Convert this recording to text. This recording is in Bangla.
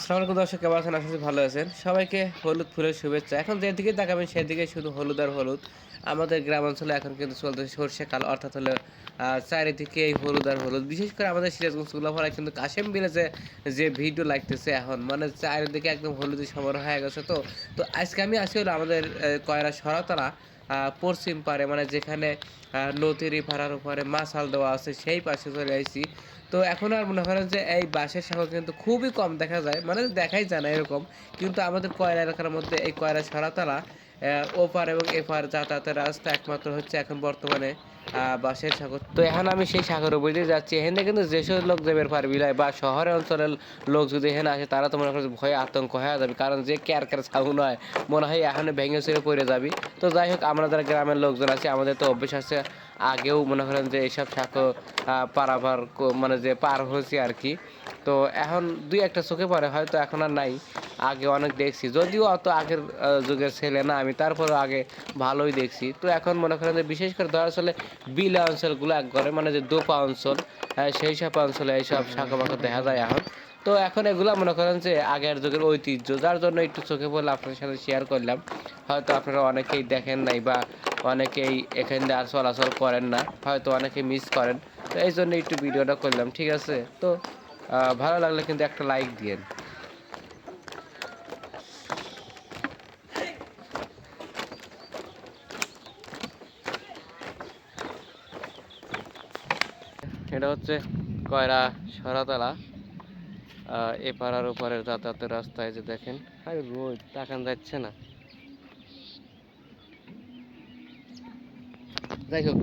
আসসালামু আলাইকুম দর্শক, কেমন আছেন? আশা ভালো আছেন। সবাইকে হলুদ ফুলের শুভেচ্ছা। এখন যেদিকে তাকাবেন, সেদিকে শুধু হলুদ আর হলুদ। আমাদের গ্রাম অঞ্চলে এখন কিন্তু চলতেছে সর্ষেকাল অর্থাৎ হলো চারিদিকে এই হলুদ আর হলুদ। বিশেষ করে আমাদের সিরাজগঞ্জ গোলাপাড়ায় কিন্তু কাশেম বিলেজে যে ভিডিও লাগতেছে এখন মানে চারিদিকে একদম হলুদের সমারোহ হয়ে গেছে তো। তো আজকে আমি আছি হলো আমাদের কয়রা সরাতলা। পশ্চিম পারে মানে যেখানে নদী পাড়ার উপরে মাছাল দেওয়া আছে, সেই পাশে চলে আসছি তো এখন আর মনে করেন যে এই বাঁশের শাখা কিন্তু খুবই কম দেখা যায় মানে দেখাই যায় না এরকম, কিন্তু আমাদের কয়লা এলাকার মধ্যে এই কয়লা সরাতলা ওপার এবং এপার যাতায়াতের রাস্তা একমাত্র হচ্ছে এখন বর্তমানে বাঁশের সাগর। তো এখন আমি সেই সাগর উপর দিয়ে যাচ্ছি। এখানে কিন্তু যেসব লোক যাবে পারবি না বা শহরের অঞ্চলের লোক যদি এখানে আসে, তারা তো মনে করে ভয়ে আতঙ্ক হয়ে যাবে। কারণ যে ক্যার ক্যার সাউন্ড হয়, মনে হয় এখানে ভেঙে ছেড়ে পড়ে যাবি। তো যাই হোক, আমরা যারা গ্রামের লোকজন আছি, আমাদের তো অভ্যেস আছে আগেও মনে করেন যে এইসব সাঁকো পারাবার কো- মানে যে পার হয়েছি আর কি। তো এখন দুই একটা চোখে পড়ে, হয়তো এখন আর নাই। আগে অনেক দেখছি। যদিও অত আগের যুগের ছেলে না আমি, তারপরেও আগে ভালোই দেখছি। তো এখন মনে করেন যে বিশেষ করে ধরা চলে বিলা অঞ্চলগুলো এক মানে যে দোপা অঞ্চল সেই সব অঞ্চলে এইসব শাখা দেখা যায় এখন। তো এখন এগুলা মনে করেন যে আগের যুগের ঐতিহ্য, যার জন্য একটু চোখে পড়লে আপনাদের সাথে শেয়ার করলাম। হয়তো আপনারা অনেকেই দেখেন নাই বা অনেকেই এখান দিয়ে আর চলাচল করেন না, হয়তো অনেকে মিস করেন। তো এই জন্য একটু ভিডিওটা করলাম, ঠিক আছে? তো ভালো লাগলে কিন্তু একটা লাইক দিয়েন। এটা হচ্ছে কয়রা সরাতলা আর ওপারের যাতায়াতের রাস্তায় যে দেখেন। আরে রোদ, তাকান যাচ্ছে না। যাই হোক।